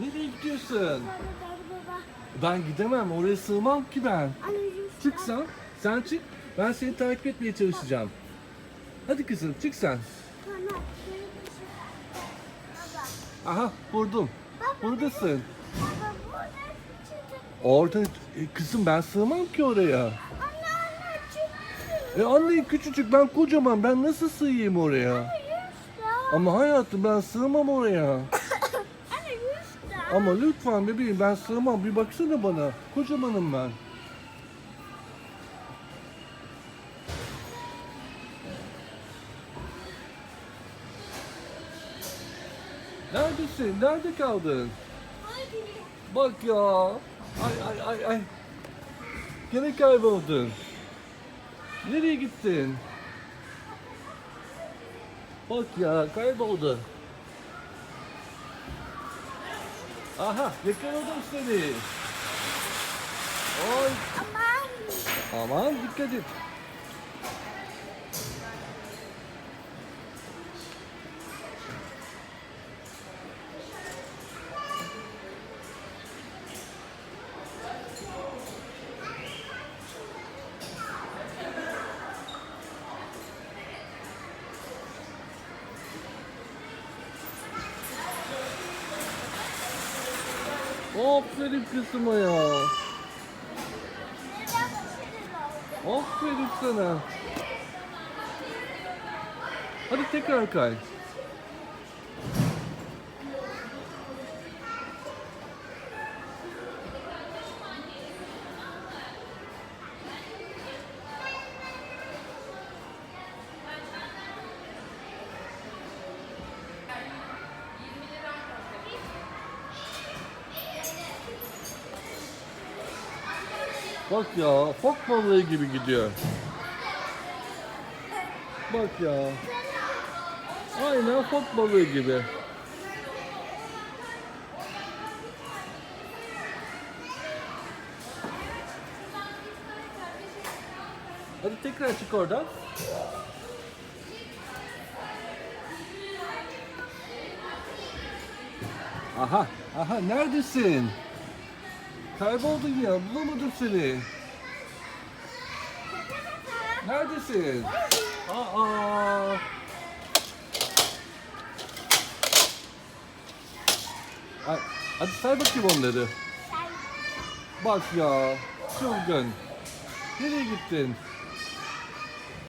Nereye gidiyorsun? Ben gidemem. Oraya sığmam ki ben. Anne yüz Çık sen. Sen çık. Ben seni takip etmeye çalışacağım. Hadi kızım çık sen. Tamam. Aha vurdum. Buradasın. Orada e, kızım ben sığmam ki oraya. Anne anne çıktı. E anne küçücük ben kocaman ben nasıl sığayım oraya? Ama hayatım ben sığmam oraya. Ama lütfen bebeğim ben sığmam bir baksana bana. Kocamanım ben. Neredesin? Nerede kaldın? Bak ya. Ay ay ay ay. Gene kayboldun. Nereye gittin? Bak ya kayboldu. Aha yakaladım seni. Oy. Aman. Aman dikkat et. Aferin kızıma ya. Aferin sana. Hadi tekrar kay. Bak ya, fok balığı gibi gidiyor. Bak ya. Aynen fok balığı gibi. Hadi tekrar çık oradan. Aha, aha neredesin? Kayboldun ya, bulamadım seni. Neredesin? Aa. Ay, hadi say bakayım onları. Bak ya, çılgın. Nereye gittin?